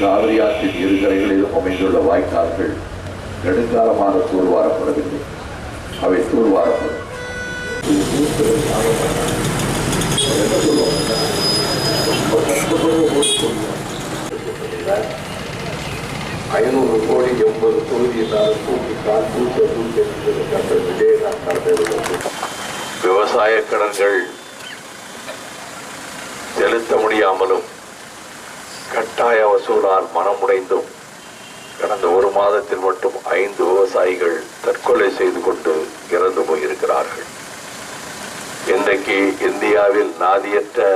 காவிரி ஆற்றின் இரு கரைகளிலும் அமைந்துள்ள வாய்க்கால்கள் நெடுங்காலமாக தூர்வாரப்படவில்லை. அவை தூர்வாரப்படும். ரொம்ப ஐநூறு கோடி எண்பது தொகுதியினால் தூக்கி கால் தூக்க தூக்கி கட்டத்திலே நான் நடந்தது விவசாய கடன்கள் செலுத்த முடியாமலும் கட்டாய மனமுடைந்தும் கடந்த ஒரு மாதத்தில் மட்டும் ஐந்து விவசாயிகள் தற்கொலை செய்து கொண்டு இறந்து போயிருக்கிறார்கள். இன்றைக்கு இந்தியாவில் நாதியற்ற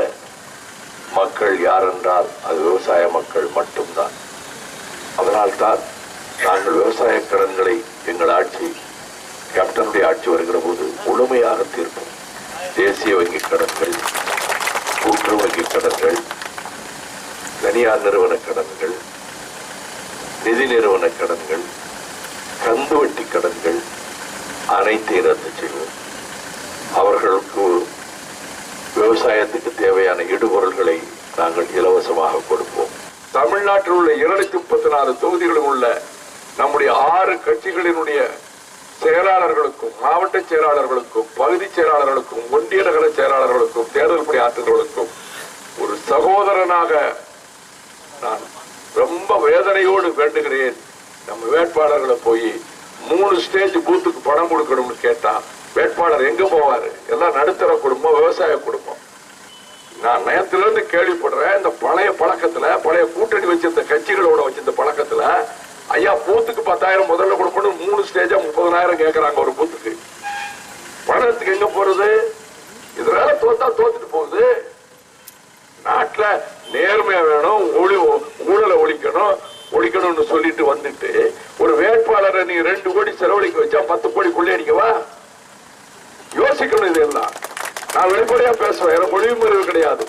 மக்கள் யார் என்றால் அது விவசாய மக்கள் மட்டும்தான். அதனால்தான் நாங்கள் விவசாய கடன்களை எங்கள் ஆட்சி கேப்டனுடைய ஆட்சி வருகிற போது முழுமையாக தீர்ப்போம். தேசிய வங்கி கடன்கள் கூட்டுறவு வங்கி கடன்கள் தனியார் நிறுவன கடன்கள் நிதி நிறுவன கடன்கள் கந்து வட்டி கடன்கள் அனைத்தையும் ரத்து செய்வோம் அவர்களுக்கு விவசாயத்துக்கு தேவையான இடுபொருள்களை நாங்கள் இலவசமாக கொடுப்போம். தமிழ்நாட்டில் உள்ள இருநூத்தி முப்பத்தி நாலு தொகுதிகளில் உள்ள நம்முடைய ஆறு கட்சிகளினுடைய செயலாளர்களுக்கும் மாவட்ட செயலாளர்களுக்கும் பகுதி செயலாளர்களுக்கும் ஒன்றிய நகர செயலாளர்களுக்கும் தேர்தல் பணி ஆற்றுகளுக்கும் ஒரு சகோதரனாக நான் ரொம்ப வேதனையோடு வேண்டுகிறேன். நம்ம வேட்பாளர்களை போய் மூணு ஸ்டேஜ் பூத்துக்கு பணம் கொடுக்கணும்னு கேட்டா வேட்பாளர் எங்க போவாரு? எல்லாம் நடுத்தர குடும்பம் விவசாய குடும்பம். நான் நேரத்துல இருந்து கேள்விப்படுறேன் இந்த பழைய பழக்கத்துல பழைய கூட்டணி வச்சிருந்த கட்சிகளோட வச்சிருந்த பழக்கத்துல ஐயா பூத்துக்கு பத்தாயிரம் முதல்ல கொடுக்கணும் மூணு ஸ்டேஜா முப்பதனாயிரம் கேக்குறாங்க ஒரு பூத்துக்கு பணத்துக்கு எங்க போறது? இதனால தோத்தா தோத்துட்டு போகுது. நாட்டுல நேர நீ ரெண்டு கோடி செலவழிக்க வச்சா பத்து கோடி கொள்ளையடிக்கவா யோசிக்கணும் இதெல்லாம். நான் வெளிப்படையா பேசுவேன். எனக்கு ஒளிவு முறைவு கிடையாது.